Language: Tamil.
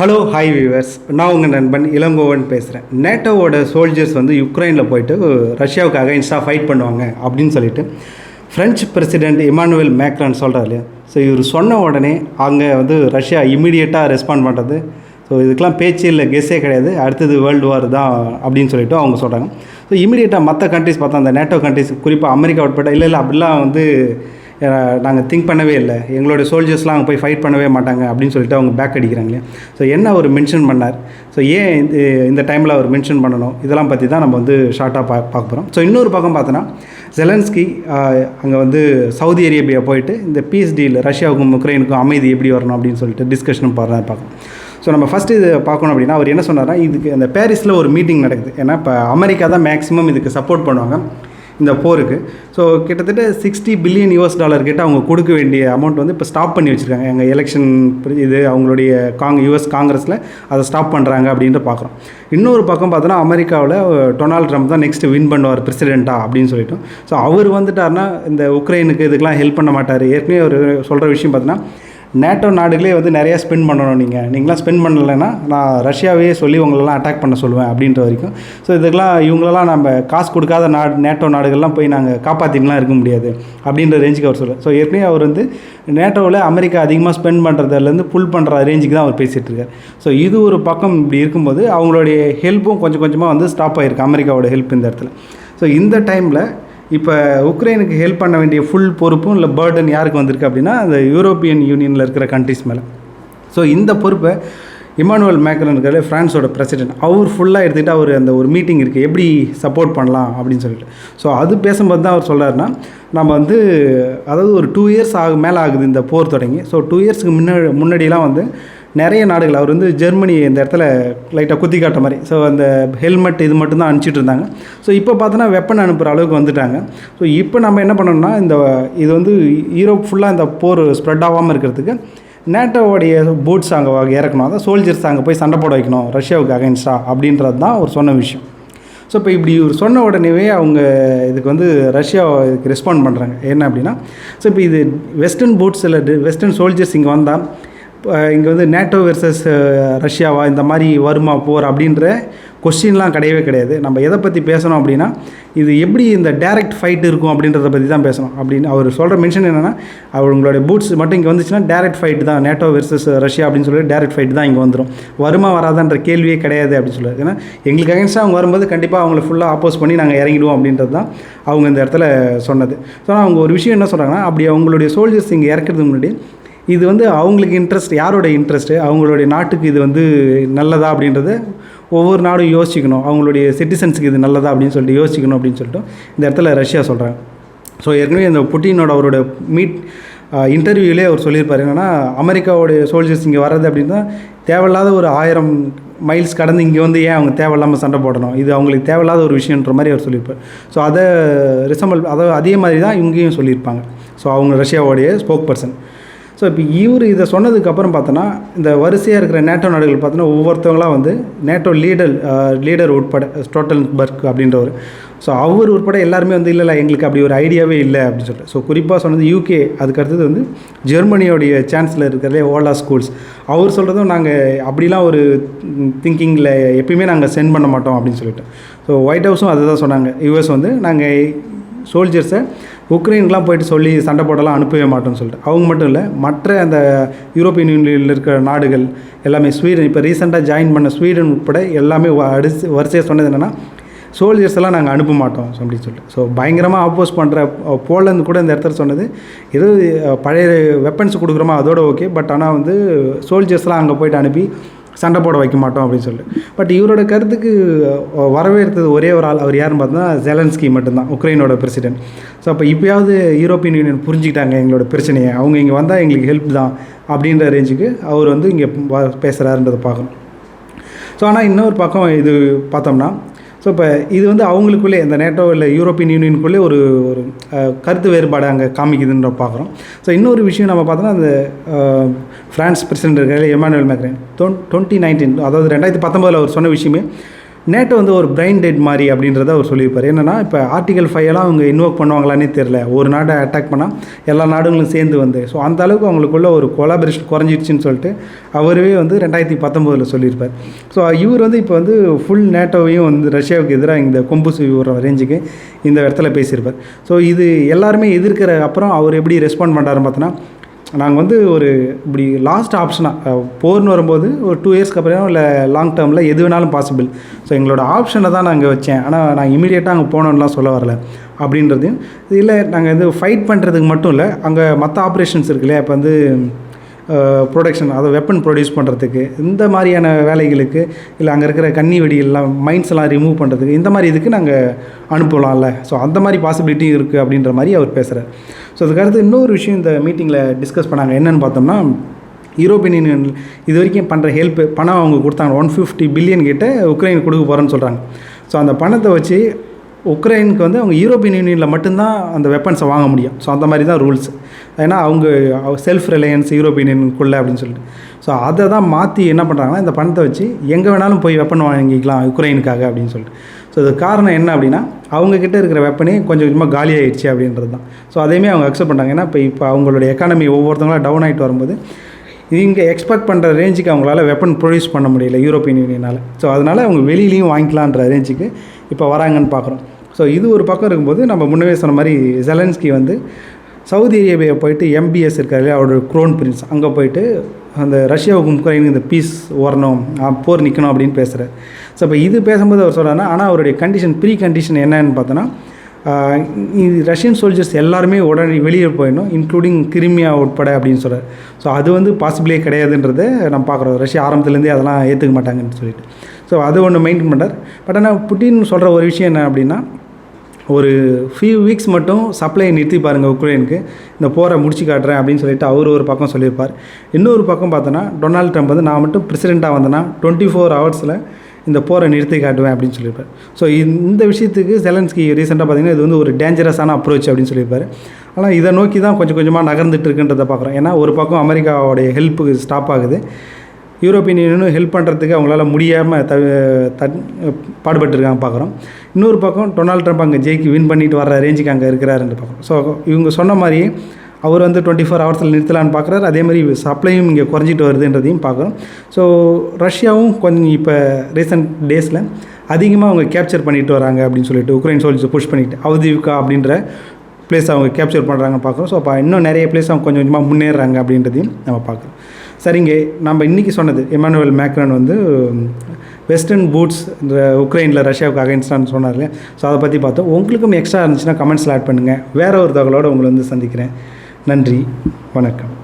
ஹலோ ஹாய் வியூவர்ஸ் நான் உங்கள் நண்பன் இளங்கோவன் பேசுகிறேன் நேட்டோவோட சோல்ஜர்ஸ் வந்து யுக்ரைனில் போயிட்டு ரஷ்யாவுக்கு அகைன்ஸ்டாக ஃபைட் பண்ணுவாங்க அப்படின்னு சொல்லிட்டு ஃப்ரெஞ்சு பிரசிடென்ட் இமானுவேல் மேக்ரான் சொல்கிறார் இல்லையா? ஸோ இவர் சொன்ன உடனே அங்கே வந்து ரஷ்யா இமீடியட்டாக ரெஸ்பாண்ட் பண்ணுறது ஸோ இதுக்கெலாம் பேச்சு இல்லை கெஸ்ஸே கிடையாது. அடுத்தது வேர்ல்டு வார் தான் அப்படின்னு சொல்லிட்டு அவங்க சொல்கிறாங்க ஸோ இமீடியட்டாக மற்ற கண்ட்ரிஸ் பார்த்தா அந்த நேட்டோ கண்ட்ரிஸ் குறிப்பாக அமெரிக்கா உட்பட இல்லை இல்லை அப்படிலாம் வந்து நாங்கள் திங்க் பண்ணவே இல்லை. எங்களோட சோல்ஜர்ஸ்லாம் அங்கே போய் ஃபைட் பண்ணவே மாட்டாங்க அப்படின்னு சொல்லிட்டு அவங்க பேக் அடிக்கிறாங்க ஸோ என்ன அவர் மென்ஷன் பண்ணார்? ஸோ ஏன் இந்த இந்த டைமில் அவர் மென்ஷன் பண்ணணும்? இதெல்லாம் பற்றி தான் நம்ம வந்து ஷார்ட்டாக பா பார்க்க போகிறோம் ஸோ இன்னொரு பக்கம் பார்த்தோன்னா ஜெலன்ஸ்கி அங்கே வந்து சவுதி அரேபியா போயிட்டு இந்த பீஸ் டீல் ரஷ்யாவுக்கும் உக்ரைனுக்கும் அமைதி எப்படி வரணும் அப்படின்னு சொல்லிட்டு டிஸ்கஷனும் பாடுறா பார்க்கணும் ஸோ நம்ம ஃபஸ்ட்டு இது பார்க்கணும் அப்படின்னா அவர் என்ன சொன்னார்னா இதுக்கு அந்த பாரிஸில் ஒரு மீட்டிங் நடக்குது. ஏன்னா இப்போ அமெரிக்கா தான் மேக்ஸிமம் இதுக்கு சப்போர்ட் பண்ணுவாங்க. இந்த போருக்கு ஸோ கிட்டத்தட்ட சிக்ஸ்டி பில்லியன் யூஎஸ் டாலர் கிட்ட அவங்க கொடுக்க வேண்டிய அமௌண்ட் வந்து இப்போ ஸ்டாப் பண்ணி வச்சுருக்காங்க. எங்கள் எலெக்ஷன் இது அவங்களுடைய காங் யூஎஸ் காங்கிரஸில் அதை ஸ்டாப் பண்ணுறாங்க அப்படின்ட்டு பார்க்குறோம் இன்னொரு பக்கம் பார்த்தோன்னா அமெரிக்காவில் டொனால்ட் ட்ரம்ப் தான் நெக்ஸ்ட்டு வின் பண்ணுவார் பிரசிடெண்ட்டா அப்படின்னு சொல்லிட்டோம். ஸோ அவர் வந்துட்டார்னா இந்த உக்ரைனுக்கு இதுக்கெலாம் ஹெல்ப் பண்ண மாட்டார். ஏற்கனவே அவர் சொல்கிற விஷயம் பார்த்தோன்னா நேட்டோ நாடுகளே வந்து நிறையா ஸ்பெண்ட் பண்ணணும் நீங்கள் நீங்களாம் ஸ்பெண்ட் பண்ணலைன்னா நான் ரஷ்யாவே சொல்லி உங்களெல்லாம் அட்டாக் பண்ண சொல்லுவேன் அப்படின்ற வரைக்கும். ஸோ இதுக்கெல்லாம் இவங்களெல்லாம் நம்ம காசு கொடுக்காத நாடு நேட்டோ நாடுகள்லாம் போய் நாங்கள் காப்பாற்றின்லாம் இருக்க முடியாது அப்படின்ற ரேஞ்சுக்கு அவர் சொல்லுவார் ஸோ ஏற்கனவே அவர் வந்து நேட்டோவில் அமெரிக்கா அதிகமாக ஸ்பெண்ட் பண்ணுறதுலேருந்து புல் பண்ணுற ரேஞ்சுக்கு தான் அவர் பேசிகிட்டு இருக்கார். ஸோ இது ஒரு பக்கம் இப்படி இருக்கும்போது அவங்களுடைய ஹெல்ப்பும் கொஞ்சம் கொஞ்சமாக வந்து ஸ்டாப் ஆகிருக்கு அமெரிக்காவோட ஹெல்ப் இந்த இடத்துல. ஸோ இந்த டைமில் இப்போ உக்ரைனுக்கு ஹெல்ப் பண்ண வேண்டிய ஃபுல் பொறுப்பும் இல்லை பேர்டன் யாருக்கு வந்திருக்கு அப்படின்னா அந்த யூரோப்பியன் யூனியனில் இருக்கிற கண்ட்ரிஸ் மேலே. ஸோ இந்த பொறுப்பை இமானுவல் மேக்ரன் இருக்காரு ஃப்ரான்ஸோட பிரசிடென்ட் அவர் ஃபுல்லாக எடுத்துக்கிட்டு அவர் அந்த ஒரு மீட்டிங் இருக்குது எப்படி சப்போர்ட் பண்ணலாம் அப்படின்னு சொல்லிட்டு. ஸோ அது பேசும்போது தான் அவர் சொல்கிறாருன்னா நம்ம வந்து அதாவது ஒரு டூ இயர்ஸ் ஆகு மேலே ஆகுது இந்த போர் தொடங்கி. ஸோ டூ இயர்ஸ்க்கு முன்னாடி முன்னாடியெலாம் வந்து நிறைய நாடுகள் அவர் வந்து ஜெர்மனி இந்த இடத்துல லைட்டாக குத்தி காட்ட மாதிரி. ஸோ அந்த ஹெல்மெட் இது மட்டும்தான் அனுப்பிச்சிட்டு இருந்தாங்க. ஸோ இப்போ பார்த்தோன்னா வெப்பன் அனுப்புகிற அளவுக்கு வந்துட்டாங்க. ஸோ இப்போ நம்ம என்ன பண்ணோம்னா இந்த இது வந்து யூரோப் ஃபுல்லாக இந்த போர் ஸ்ப்ரெட் ஆகாமல் இருக்கிறதுக்கு நேட்டோவுடைய போட்ஸ் அங்கே இறக்கணும். அதான் சோல்ஜர்ஸ் அங்கே போய் சண்டை போட வைக்கணும். ரஷ்யாவுக்கு அகைன்ஸ்டா அப்படின்றது தான் ஒரு சொன்ன விஷயம். ஸோ இப்போ இப்படி ஒரு சொன்ன உடனேவே அவங்க இதுக்கு வந்து ரஷ்யா இதுக்கு ரெஸ்பாண்ட் பண்ணுறாங்க என்ன அப்படின்னா ஸோ இப்போ இது வெஸ்டர்ன் போட்ஸ் இல்லை வெஸ்டர்ன் சோல்ஜர்ஸ் இங்கே வந்தால் இங்கே வந்து நேட்டோ வெர்சஸ் ரஷ்யாவா? இந்த மாதிரி வருமா போர் அப்படின்ற கொஸ்டின்லாம் கிடையவே கிடையாது. நம்ம எதை பற்றி பேசணும் அப்படின்னா இது எப்படி இந்த டேரக்ட் ஃபைட் இருக்கும் அப்படின்றத பற்றி தான் பேசணும். அப்படின்னு அவர் சொல்கிற மென்ஷன் என்னென்னா அவங்களுடைய பூட்ஸ் மட்டும் இங்கே வந்துச்சுன்னா டேரக்ட் ஃபைட் தான். நேட்டோ வெர்சஸ் ரஷ்யா அப்படின்னு சொல்லி டேரக்ட் ஃபைட் தான் இங்கே வந்துடும் வருமா வராதான்ற கேள்வியே கிடையாது அப்படின்னு சொல்லுவார் ஏன்னா எங்களுக்கு அகேன்ஸ்டாக அவங்க வரும்போது கண்டிப்பாக அவங்கள ஃபுல்லாக ஆப்போஸ் பண்ணி நாங்கள் இறங்கிடுவோம் அப்படின்றது தான் அவங்க இந்த இடத்துல சொன்னது. ஸோ அவங்க ஒரு விஷயம் என்ன சொல்கிறாங்கன்னா அப்படி அவங்களுடைய சோல்ஜர்ஸ் இங்கே இறக்கிறதுக்கு முன்னாடி இது வந்து அவங்களுக்கு இன்ட்ரெஸ்ட் யாரோட இன்ட்ரெஸ்ட்டு அவங்களுடைய நாட்டுக்கு இது வந்து நல்லதா அப்படின்றத ஒவ்வொரு நாடும் யோசிக்கணும். அவங்களுடைய சிட்டிசன்ஸுக்கு இது நல்லதா அப்படின்னு சொல்லிட்டு யோசிக்கணும் அப்படின்னு சொல்லிட்டு இந்த இடத்துல ரஷ்யா சொல்கிறாங்க ஸோ ஏற்கனவே இந்த புட்டினோட அவரோட மீட் இன்டர்வியூலே அவர் சொல்லியிருப்பார். என்னென்னா அமெரிக்காவோடைய சோல்ஜர்ஸ் இங்கே வர்றது அப்படின்னா தேவையில்லாத ஒரு ஆயிரம் மைல்ஸ் கடந்து இங்கே வந்து ஏன் அவங்க தேவையில்லாமல் சண்டை போடணும்? இது அவங்களுக்கு தேவையில்லாத ஒரு விஷயன்ற மாதிரி அவர் சொல்லியிருப்பார். ஸோ அதை ரிசம்பிள் அதாவது அதே மாதிரி தான் இங்கேயும் சொல்லியிருப்பாங்க. ஸோ அவங்க ரஷ்யாவோடைய ஸ்போக் பர்சன் ஸோ இப்போ இவர் இதை சொன்னதுக்கப்புறம் பார்த்தோன்னா இந்த வரிசையாக இருக்கிற நேட்டோ நாடுகள் பார்த்தோன்னா ஒவ்வொருத்தவங்களாம் வந்து நேட்டோ லீடர் லீடர் உட்பட ஸ்டோட்டல் பர்க் அப்படின்றவர். ஸோ அவர் உட்பட எல்லாருமே வந்து இல்லை இல்லை எங்களுக்கு அப்படி ஒரு ஐடியாவே இல்லை அப்படின்னு சொல்லிட்டு. ஸோ குறிப்பாக சொன்னது யூகே அதுக்கு அடுத்தது வந்து ஜெர்மனியோடைய சான்சலர் இருக்கிறதே ஓலா ஸ்கூல்ஸ் அவர் சொல்கிறதும் நாங்கள் அப்படிலாம் ஒரு திங்கிங்கில் எப்பயுமே நாங்கள் சென்ட் பண்ண மாட்டோம் அப்படின்னு சொல்லிட்டு. ஸோ ஒயிட் ஹவுஸும் அதை தான் சொன்னாங்க யூஎஸ் வந்து நாங்கள் சோல்ஜர்ஸை உக்ரைனுக்குலாம் போயிட்டு சொல்லி சண்டை போடலாம் அனுப்பவே மாட்டோம்னு சொல்லிட்டு. அவங்க மட்டும் இல்லை மற்ற அந்த யூரோப்பியன் யூனியனில் இருக்கிற நாடுகள் எல்லாமே ஸ்வீடன் இப்போ ரீசெண்டாக ஜாயின் பண்ண ஸ்வீடன் உட்பட எல்லாமே அடிச்சு வரிசையாக சொன்னது என்னென்னா சோல்ஜர்ஸ் எல்லாம் நாங்கள் அனுப்ப மாட்டோம் அப்படின்னு சொல்லிட்டு. ஸோ பயங்கரமாக ஆப்போஸ் பண்ணுற போலந்து கூட இந்த இடத்துல சொன்னது. ஏதோ பழைய வெப்பன்ஸ் கொடுக்குறோமா அதோட ஓகே பட் ஆனால் வந்து சோல்ஜர்ஸ்லாம் அங்கே போயிட்டு அனுப்பி சண்டை போட வைக்க மாட்டோம் அப்படின்னு சொல்லிட்டு பட் இவரோட கருத்துக்கு வரவேற்றது ஒரே ஒரு ஆள் அவர் யாருன்னு பார்த்தா ஜெலன்ஸ்கி மட்டும்தான் உக்ரைனோட பிரசிடென்ட் ஸோ அப்போ இப்போயாவது யூரோப்பியன் யூனியன் புரிஞ்சுக்கிட்டாங்க எங்களோட பிரச்சனையை. அவங்க இங்கே வந்தால் எங்களுக்கு ஹெல்ப் தான் அப்படின்ற ரேஞ்சுக்கு அவர் வந்து இங்கே பேசுகிறாருன்றதை பார்க்கணும். ஸோ ஆனால் இன்னொரு பக்கம் இது பார்த்தோம்னா ஸோ இப்போ இது வந்து அவங்களுக்குள்ளே இந்த நேட்டோ இல்லை யூரோப்பியன் யூனியனுக்குள்ளே ஒரு ஒரு கருத்து வேறுபாடு அங்கே காமிக்குதுன்ற பார்க்குறோம். ஸோ இன்னொரு விஷயம் நம்ம பார்த்தோன்னா அந்த ஃப்ரான்ஸ் பிரசிடென்ட் இருக்கிற எமானுவல் மேக்ரேன். டொன் டுவெண்ட்டி நைன்டீன் அதாவது ரெண்டாயிரத்தி பத்தொம்பதில் அவர் சொன்ன விஷயமே நேட்டோ வந்து ஒரு பிரைன் டெட் மாதிரி அப்படின்றத அவர் சொல்லியிருப்பார். என்னென்னா இப்போ ஆர்டிகல் ஃபைவ் எல்லாம் அவங்க இன்வோக் பண்ணுவாங்களானே தெரில ஒரு நாடை அட்டாக் பண்ணால் எல்லா நாடுகளும் சேர்ந்து வந்து. ஸோ அந்த அளவுக்கு அவங்களுக்குள்ள ஒரு கொலாபரேஷன் குறைஞ்சிடுச்சின்னு சொல்லிட்டு அவரே வந்து ரெண்டாயிரத்தி பத்தொம்போதில் சொல்லியிருப்பார். ஸோ இவர் வந்து இப்போ வந்து ஃபுல் நேட்டோவையும் வந்து ரஷ்யாவுக்கு எதிராக இந்த கொம்பு விடுற ரேஞ்சுக்கு இந்த இடத்துல பேசியிருப்பார். ஸோ இது எல்லாருமே எதிர்க்கிற அப்புறம் அவர் எப்படி ரெஸ்பாண்ட் பண்ணுறாருன்னு பார்த்தோன்னா நாங்கள் வந்து ஒரு இப்படி லாஸ்ட் ஆப்ஷனாக போர்னு வரும்போது ஒரு டூ இயர்ஸ்க்கு அப்புறம் இல்லை லாங் டேர்மில் எது வேணாலும் பாசிபிள் ஸோ எங்களோட ஆப்ஷனை தான் நாங்கள் வச்சேன். ஆனால் நான் இமீடியட்டாக அங்கே போனோம்லாம் சொல்ல வரல. அப்படின்றதையும் இல்லை நாங்கள் வந்து ஃபைட் பண்ணுறதுக்கு மட்டும் இல்லை அங்கே மற்ற ஆப்ரேஷன்ஸ் இருக்கு இல்லையா? இப்போ வந்து ப்ரொடக்ஷன் அதை வெப்பன் ப்ரொடியூஸ் பண்ணுறதுக்கு இந்த மாதிரியான வேலைகளுக்கு இல்லை அங்கே இருக்கிற கன்னி வெடிகள்லாம் மைண்ட்ஸ் எல்லாம் ரிமூவ் பண்ணுறதுக்கு இந்த மாதிரி இதுக்கு நாங்கள் அனுப்பலாம்ல. ஸோ அந்த மாதிரி பாசிபிலிட்டியும் இருக்குது அப்படின்ற மாதிரி அவர் பேசுகிறார் ஸோ அதுக்கடுத்து இன்னொரு விஷயம் இந்த மீட்டிங்கில் டிஸ்கஸ் பண்ணாங்க. என்னென்னு பார்த்தோம்னா யூரோப்பியன் யூனியன் இது வரைக்கும் பண்ணுற ஹெல்ப் பணம் அவங்க கொடுத்தாங்க. ஒன் ஃபிஃப்டி பில்லியன் கிட்ட உக்ரைன் கொடுக்க போகிறேன்னு சொல்கிறாங்க ஸோ அந்த பணத்தை வச்சு உக்ரைனுக்கு வந்து அவங்க யூரோப்பியன் யூனியனில் மட்டும்தான் அந்த வெப்பன்ஸை வாங்க முடியும். ஸோ அந்த மாதிரி தான் ரூல்ஸ் ஏன்னா அவங்க செல்ஃப் ரிலையன்ஸ் யூரோப்பியன் யூனியனுக்குள்ளே அப்படின்னு சொல்லிட்டு. ஸோ அதை தான் மாற்றி என்ன பண்ணுறாங்கன்னா இந்த பணத்தை வச்சு எங்கே வேணாலும் போய் வெப்பன் வாங்கிக்கலாம் உக்ரைனுக்காக அப்படின்னு சொல்லிட்டு. ஸோ இது காரணம் என்ன அப்படின்னா அவங்கக்கிட்ட இருக்கிற வெப்பனே கொஞ்சம் கொஞ்சமாக காலி ஆயிடுச்சு அப்படின்றது தான். ஸோ அதையுமே அவங்க அக்செப்ட் பண்ணுறாங்க ஏன்னா இப்போ இப்போ அவங்களுடைய எக்கானமி ஒவ்வொருத்தவங்களாம் டவுன் ஆகிட்டு வரும்போது இங்கே எக்ஸ்பெக்ட் பண்ணுற ரேஞ்சுக்கு அவங்களால வெப்பன் ப்ரொடியூஸ் பண்ண முடியல யூரோப்பியன் யூனியனால் ஸோ அதனால் அவங்க வெளியிலையும் வாங்கிக்கலான்ற ரேஞ்சுக்கு இப்போ வராங்கன்னு பார்க்குறோம் ஸோ இது ஒரு பக்கம் இருக்கும்போது நம்ம முன்னவே சொன்ன மாதிரி ஜெலன்ஸ்கி வந்து சவுதி அரேபியா போயிட்டு எம்பிஎஸ் இருக்காரு அவரோட க்ரோன் பிரின்ஸ் அங்கே போயிட்டு அந்த ரஷ்யாவுக்கும் உக்ரைனுக்கு இந்த பீஸ் வரணும் போர் நிற்கணும் அப்படின்னு பேசுகிறார் ஸோ இப்போ இது பேசும்போது அவர் சொல்கிறாருன்னா ஆனால் அவருடைய கண்டிஷன் ப்ரீ கண்டிஷன் என்னன்னு பார்த்தோன்னா இது ரஷ்யன் சோல்ஜர்ஸ் எல்லாருமே உடனே வெளியே போயிடணும் இன்க்ளூடிங் கிரிமியா உட்பட அப்படின்னு சொல்கிறார் ஸோ அது வந்து பாசிபிளே கிடையாதுன்றதை நம்ம பார்க்குறோம். ரஷ்யா ஆரம்பத்துலேருந்தே அதெல்லாம் ஏற்றுக்க மாட்டாங்கன்னு சொல்லிட்டு. ஸோ அது ஒன்று மெயின்டைன் பண்ணுறார் பட் ஆனால் புட்டின் சொல்கிற ஒரு விஷயம் என்ன அப்படின்னா ஒரு ஃபியூ வீக்ஸ் மட்டும் சப்ளையை நிறுத்தி பாருங்கள் உக்ரைனுக்கு. இந்த போரை முடிச்சு காட்டுறேன் அப்படின்னு சொல்லிட்டு அவர் ஒரு பக்கம் சொல்லியிருப்பார். இன்னொரு பக்கம் பார்த்தோன்னா டொனால்ட் ட்ரம்ப் வந்து நான் மட்டும் பிரசிடெண்ட்டாக வந்தேன்னா டுவெண்ட்டி ஃபோர் ஹவர்ஸில் இந்த போரை நிறுத்தி காட்டுவேன் அப்படின்னு சொல்லியிருப்பார். ஸோ இந்த விஷயத்துக்கு செலன்ஸ்கி ரீசெண்டாக பார்த்தீங்கன்னா இது வந்து ஒரு டேஞ்சரஸான அப்ரோச் அப்படின்னு சொல்லியிருப்பார். ஆனால் இதை நோக்கி தான் கொஞ்சம் கொஞ்சமாக நகர்ந்துட்டு இருக்குன்றதை பார்க்குறோம். ஏன்னா ஒரு பக்கம் அமெரிக்காவோடைய ஹெல்ப்புக்கு ஸ்டாப் ஆகுது. யூரோப்பியன் யூனியனும் ஹெல்ப் பண்ணுறதுக்கு அவங்களால முடியாமல் த பாடுபட்டுருக்காங்க பார்க்குறோம் இன்னொரு பக்கம் டொனால்ட் ட்ரம்ப் அங்கே ஜெயிக்கு வின் பண்ணிட்டு வர்ற ரேஞ்சுக்கு அங்கே இருக்கிறாருன்னு பார்க்குறோம் ஸோ இவங்க சொன்ன மாதிரியே அவர் வந்து டுவெண்ட்டி ஃபோர் ஹவர்ஸில் நிறுத்தலான்னு பார்க்குறாரு அதே மாதிரி சப்ளையும் இங்கே குறைஞ்சிட்டு வருதுன்றதையும் பார்க்குறோம் ஸோ ரஷ்யாவும் கொஞ்சம் இப்போ ரீசெண்ட் டேஸில் அதிகமாக அவங்க கேப்சர் பண்ணிட்டு வராங்க அப்படின்னு சொல்லிட்டு உக்ரைன் சோல்ஜர்ஸை புஷ் பண்ணிட்டு அவதிவிகா அப்படின்ற பிளேஸ் அவங்க கேப்சர் பண்ணுறாங்கன்னு பார்க்குறோம் ஸோ அப்போ இன்னும் நிறைய பிளேஸ் அவங்க கொஞ்சம் கொஞ்சமாக முன்னேறுறாங்க அப்படின்றதையும் நம்ம பார்க்குறோம் சரிங்க நம்ம இன்றைக்கி சொன்னது இமானுவல் மேக்ரான் வந்து வெஸ்டர்ன் பூட்ஸ் இந்த உக்ரைனில் ரஷ்யாவுக்கு அகைன்ஸ்டான்னு சொன்னார் இல்லையா? ஸோ அதை பற்றி பார்த்தோம். உங்களுக்கும் எக்ஸ்ட்ரா இருந்துச்சுன்னா கமெண்ட்ஸில் ஆட் பண்ணுங்கள் வேறு ஒரு தகவலோடு உங்களை வந்து சந்திக்கிறேன். நன்றி. வணக்கம்.